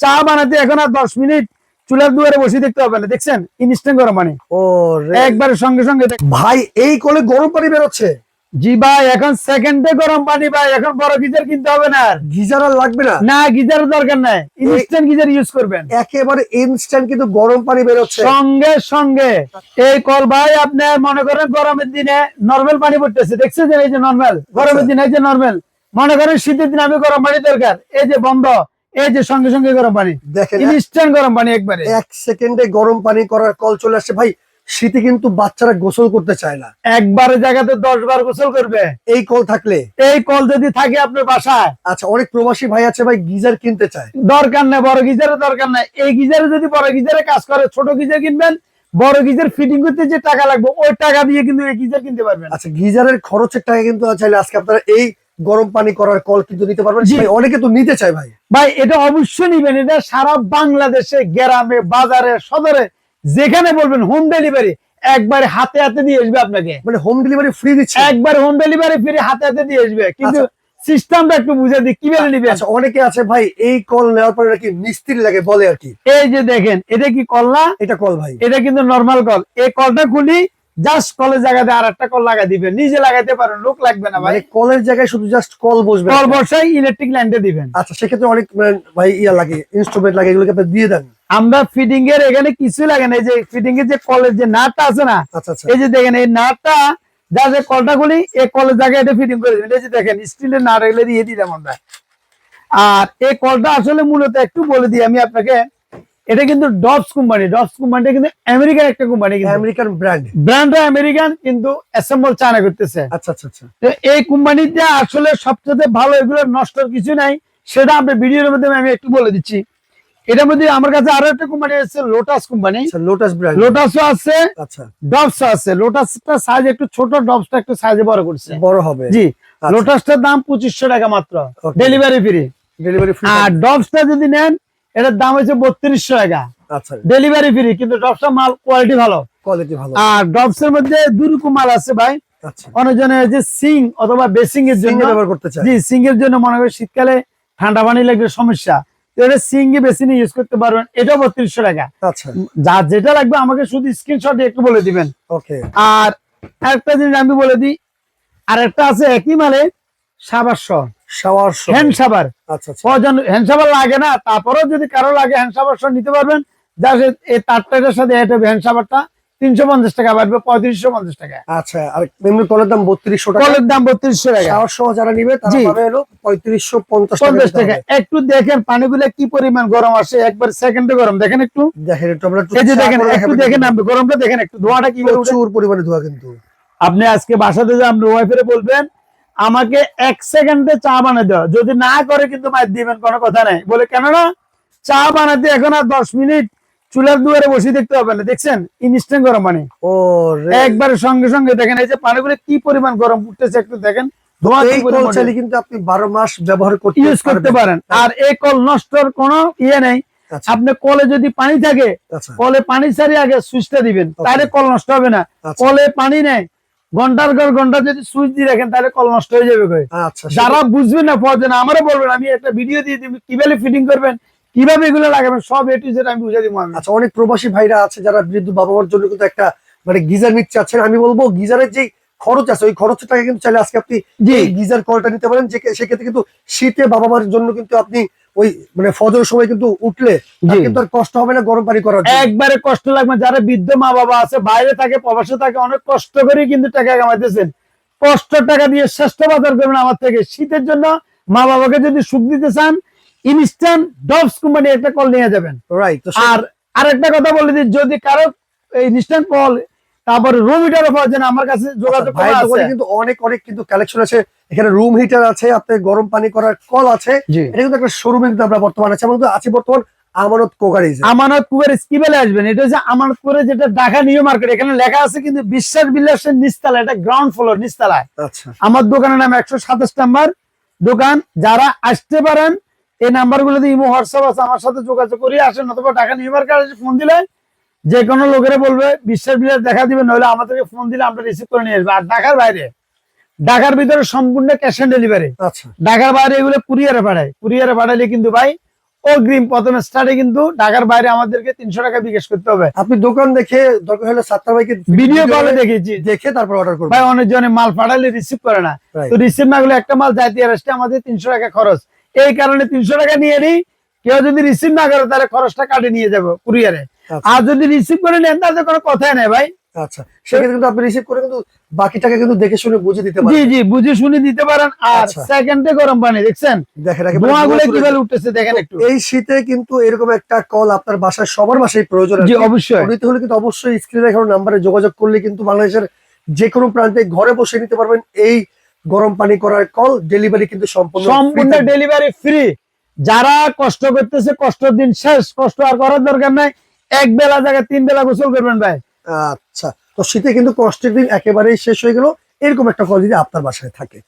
চা বানাতে এখন আর দশ মিনিট চুলার দুয়ারে বসে দেখতে হবে না। দেখছেন? ইনস্ট্যান্ট গরম পানি। ও একবারে সঙ্গে সঙ্গে ভাই এই কলে গরম পানি বেরোচ্ছে? জি ভাই এখন সেকেন্ডে গরম পানি ভাই এখন বড় গিজার কিনতে হবে না গিজার আর লাগবে না? না গিজারের দরকার নাই। ইনস্ট্যান্ট গিজার ইউজ করবেন। একেবারে ইনস্ট্যান্ট কিন্তু গরম পানি বেরোচ্ছে। সঙ্গে সঙ্গে এই কল ভাই আপনার মনে করেন গরমের দিনে নর্মাল পানি পড়তেছে। দেখছেন যে এই যে নর্মাল গরমের দিনে এই যে নর্মাল মনে করেন শীতের দিনে আমি গরম পানি দরকার। এই যে বন্ধ। এই যে সঙ্গে সঙ্গে গরম পানি। দেখেন ইনস্ট্যান্ট গরম পানি একবারে। এক সেকেন্ডে গরম পানি করার কল চলে আসছে। ভাই শীতে কিন্তু বাচ্চারা গোসল করতে চায় না। একবারে জায়গাতে দশ বার গোসল করবে। এই কল থাকলে? এই কল যদি থাকে আপনার বাসায়। আচ্ছা অনেক প্রবাসী ভাই আছে ভাই গিজার কিনতে চায়। দরকার নাই বড় গিজারের দরকার নাই। এই গিজারে যদি বড় গিজারে কাজ করে ছোট গিজার কিনবেন বড় গিজার ফিটিং করতে যে টাকা লাগবে ওই টাকা দিয়ে কিন্তু এই গিজার কিনতে পারবেন। আচ্ছা গিজারের খরচের টাকা কিন্তু চাইলে আজকে আপনারা এই গরম পানি করার কল কিন্তু নিতে পারবেন। অনেকে তো নিতে চায় ভাই। ভাই এটা অবশ্যই নিবেন। এটা সারা বাংলাদেশে গ্রামে বাজারে সদরে যেখানে বলবেন হোম ডেলিভারি একবারে হাতে হাতে দিয়ে আসবে আপনাকে। মানে হোম ডেলিভারি ফ্রি দিচ্ছে? একবার হোম ডেলিভারি ফ্রি হাতে হাতে দিয়ে আসবে। কিন্তু সিস্টেমটা একটু বুঝে দিই কীভাবে নিবেন? আচ্ছা অনেকে আছে ভাই এই কল নেওয়ার পরে কি মিস্ত্রি লাগে বলে আর কি। এই যে দেখেন এটা কি কল না? এটা কল ভাই। এটা কিন্তু নর্মাল কল এই কলটা খুলি জাস্ট কলের জায়গাতে আর একটা কল লাগাই দিবেন। নিজে লাগাইতে পারেন লোক লাগবে না ভাই। মানে কলের জায়গায় শুধু জাস্ট কল বসবে। কল বসাই ইলেকট্রিক লাইনটা দিবেন। আচ্ছা সেক্ষেত্রে অনেক মানে, ভাই ইয়া লাগে ইনস্ট্রুমেন্ট লাগে এগুলোকে আপনি দিয়ে দেন। আমরা ফিটিং এর এখানে কিছু লাগে না এই যে ফিটিং এর যে কলের যে নাটটা আছে না আচ্ছা আচ্ছা। এই যে দেখেন এই নাটটা যা যে কলটা খুলি এই কলের জায়গায় এটা ফিটিং করে দিবেন। এই যে দেখেন স্টিলের নাট এগুলো দিয়ে দিলাম আমরা। আর এই কলটা আসলে মূলত একটু বলে দিই আমি আপনাকে এটা কিন্তু ডবস কোম্পানি ডবস কোম্পানিটা কিন্তু আমেরিকান একটা কোম্পানি কিন্তু। আমেরিকান ব্র্যান্ড ব্র্যান্ডটা আমেরিকান কিন্তু অ্যাসেম্বল চায়না করতেছে। আচ্ছা আচ্ছা আচ্ছা। তো এই কোম্পানিতে আসলে সবচেয়ে ভালো এগুলো নষ্টর কিছু নাই। সেটা আপনার ভিডিওর মধ্যে আমি একটু বলে দিচ্ছি। এটার মধ্যে আমার কাছে আরও একটা কোম্পানি আছে লোটাস কোম্পানি আচ্ছা লোটাস ব্র্যান্ড লোটাসও আছে আচ্ছা। ডবস আছে। লোটাসটা সাইজ একটু ছোট ডবসটা একটু সাইজে বড় করছে। বড় হবে। জি আচ্ছা। লোটাসটার দাম পঁচিশশো টাকা মাত্র। ডেলিভারি ফ্রি ডেলিভারি ফ্রি আর ডবসটা যদি নেন এটার দাম হচ্ছে বত্রিশশো টাকা। আচ্ছা। ডেলিভারি ফ্রি কিন্তু ডবসটা মাল কোয়ালিটি ভালো। কোয়ালিটি ভালো। আর ডবসের মধ্যে দুই রকম মাল আছে ভাই। আচ্ছা। যে সিং অথবা বেসিং এর জন্য ব্যবহার করতে চায়। জি সিং এর জন্য মনে করেন শীতকালে ঠান্ডা পানি লাগবে সমস্যা। এটা সিং এ বেসিনে ইউজ করতে পারবেন। এটাও বত্রিশশো টাকা। আচ্ছা। যা যেটা লাগবে আমাকে শুধু স্ক্রিনশট একটু বলে দিবেন। ওকে। আর একটা জিনিস আমি বলে দিই আর একটা আছে একই মালে সহ শাওয়ার হ্যান্ড আচ্ছা আচ্ছা। হ্যান্ড লাগে না তারপরেও যদি কারও লাগে হ্যান্ড নিতে পারবেন যা এই তারটার সাথে এটা হ্যান্ড সাবারটা তিনশো পঞ্চাশ টাকা বাড়বে পঁয়ত্রিশশো পঞ্চাশ টাকা। আচ্ছা আর এমনি কলের দাম বত্রিশশো টাকা। কলের দাম বত্রিশশো টাকা। শাওয়ার সহ যারা নিবে তারা হলো পঁয়ত্রিশশো পঞ্চাশ পঞ্চাশ টাকা। একটু দেখেন পানিগুলো কি পরিমাণ গরম আসে একবার সেকেন্ডে গরম। দেখেন একটু। দেখেন একটু আমরা যে দেখেন একটু দেখেন আপনি গরমটা দেখেন একটু ধোয়াটা কি। প্রচুর পরিমাণে ধোয়া কিন্তু। আপনি আজকে বাসাতে যান ওয়াইফের বলবেন আমাকে এক সেকেন্ডে চা বানিয়ে দেওয়া যদি না করে কিন্তু মার দিবেন কোনো কথা নাই। বলে কেন না চা বানাতে এখন আর দশ মিনিট চুলার দুয়ারে বসে দেখতে হবে না। দেখছেন? ইনস্ট্যান্ট গরম পানি। ও একবারে সঙ্গে সঙ্গে দেখেন এই যে পানিগুলো কি পরিমাণ গরম উঠতেছে একটু দেখেন। কিন্তু আপনি বারো মাস ব্যবহার করতে ইউজ করতে পারেন। আর এই কল নষ্টর কোনো ইয়ে নেই। আপনি কলে যদি পানি থাকে কলে পানি ছাড়ি আগে সুইচটা দিবেন। তাহলে কল নষ্ট হবে না। আচ্ছা। কলে পানি নেই। ঘণ্টার ঘর ঘণ্টা যদি সুইচ দিয়ে রাখেন তাহলে কল নষ্ট হয়ে যাবে। আচ্ছা যারা বুঝবেন না প্রয়োজন আমারও বলবেন আমি একটা ভিডিও দিয়ে দিবি কীভাবে ফিটিং করবেন কীভাবে এগুলো লাগাবেন সব এ টু জেড আমি বুঝে দিব আচ্ছা অনেক প্রবাসী ভাইরা আছে যারা বৃদ্ধ বাবা মার জন্য কিন্তু একটা মানে গিজার নিতে চাচ্ছেন। আমি বলব গিজারের যে খরচ আছে ওই খরচের টাকা কিন্তু চাইলে আজকে আপনি গিজার কলটা নিতে পারেন যে সেক্ষেত্রে কিন্তু শীতে বাবা মার জন্য কিন্তু আপনি ওই মানে ফজর সময় কিন্তু উঠলে কিন্তু কষ্ট হবে না গরম পানি করার একবারে কষ্ট লাগবে যারা বৃদ্ধ মা বাবা আছে বাইরে থাকে প্রবাসে থাকে অনেক কষ্ট করে কিন্তু টাকা কামাইতেছেন। কষ্ট টাকা দিয়ে শ্রেষ্ঠ বাজার করবেন আমার থেকে। শীতের জন্য মা বাবাকে যদি সুখ দিতে চান ইনস্ট্যান্ট ডবস কোম্পানি একটা কল নিয়ে যাবেন। রাইট আর আরেকটা কথা বলে দিই যদি কারও ইনস্ট্যান্ট কল তারপরে রুম হিটারও পাওয়া যায় না, আমার কাছে যোগাযোগ করা কিন্তু অনেক অনেক কিন্তু কালেকশন আছে। এখানে রুম হিটার আছে আপনার গরম পানি করার কল আছে। এটা কিন্তু একটা শোরুমে কিন্তু আমরা বর্তমানে আছে। কিন্তু আছি বর্তমান আমানত কোকারিজ আমানতপুরের স্কিবেলে আসবেন। এটা হচ্ছে আমানতপুরে যেটা ঢাকা নিউ মার্কেট। এখানে লেখা আছে কিন্তু বিশ্বাস বিলাসের নিচতলা এটা গ্রাউন্ড ফ্লোর নিচতলায়। আচ্ছা। আমার দোকানের নাম একশো সাতাশ নাম্বার। দোকান যারা আসতে পারেন এই নাম্বারগুলো ইমো হোয়াটসঅ্যাপ আছে আমার সাথে যোগাযোগ করে আসেন। অথবা ঢাকা নিউ মার্কেট ফোন দিলে যে কোনো লোকেরা বলবে বিশ্বাস বিলাস দেখা দিবে নইলে আমাদেরকে ফোন দিলে আমরা রিসিভ করে নিয়ে আসব। আর ঢাকার বাইরে ঢাকার ভিতরে সম্পূর্ণ ক্যাশ অন ডেলিভারি ঢাকার বাইরে এগুলো কুরিয়ারে পাঠায়। কুরিয়ারে পাঠালে কিন্তু ভাই অগ্রিম প্রথমে স্টার্টে কিন্তু ঢাকার বাইরে আমাদেরকে তিনশো টাকা বিকাশ করতে হবে। আপনি দোকান দেখে দরকার হলে সাত্তার ভাইকে ভিডিও কলে দেখেছি দেখে তারপর অর্ডার করবেন ভাই অনেকজনে মাল পাঠালে রিসিভ করে না। তো রিসিভ না করলে একটা মাল যাইতে আসতে আমাদের তিনশো টাকা খরচ। এই কারণে তিনশো টাকা নিয়ে নিই। কেউ যদি রিসিভ না করে তাহলে খরচটা কাটে নিয়ে যাব কুরিয়ারে। আর যদি রিসিভ করে নেন তাহলে কোনো কথাই নেই ভাই। আচ্ছা সেক্ষেত্রে কিন্তু আপনি রিসিভ করে কিন্তু বাকি কিন্তু দেখে শুনে বুঝে দিতে পারেন। জি বুঝে শুনে দিতে পারেন। আর আচ্ছা। সেকেন্ডে গরম পানি দেখছেন? দেখেন একেবারে ধোঁয়া গুলো ধোঁয়া চলে কীভাবে উঠতেছে দেখেন একটু। এই শীতে কিন্তু এরকম একটা কল আপনার বাসায় সবার বাসায় প্রয়োজন জি অবশ্যই। নিতে হলে কিন্তু অবশ্যই স্ক্রিনে দেখানো নাম্বারে যোগাযোগ করলে কিন্তু বাংলাদেশের যে কোনো প্রান্তে ঘরে বসে নিতে পারবেন এই গরম পানি করার কল ডেলিভারি কিন্তু সম্পূর্ণ সম্পূর্ণ ডেলিভারি ফ্রি যারা কষ্ট করতেছে কষ্ট দিন শেষ কষ্ট আর করার দরকার নাই। এক বেলা জায়গায় তিন বেলা গোসল করবেন ভাই। আচ্ছা তো শীতে কিন্তু কষ্টের দিন একেবারেই শেষ হয়ে গেল। এরকম একটা ফল যদি আপনার বাসায় থাকে।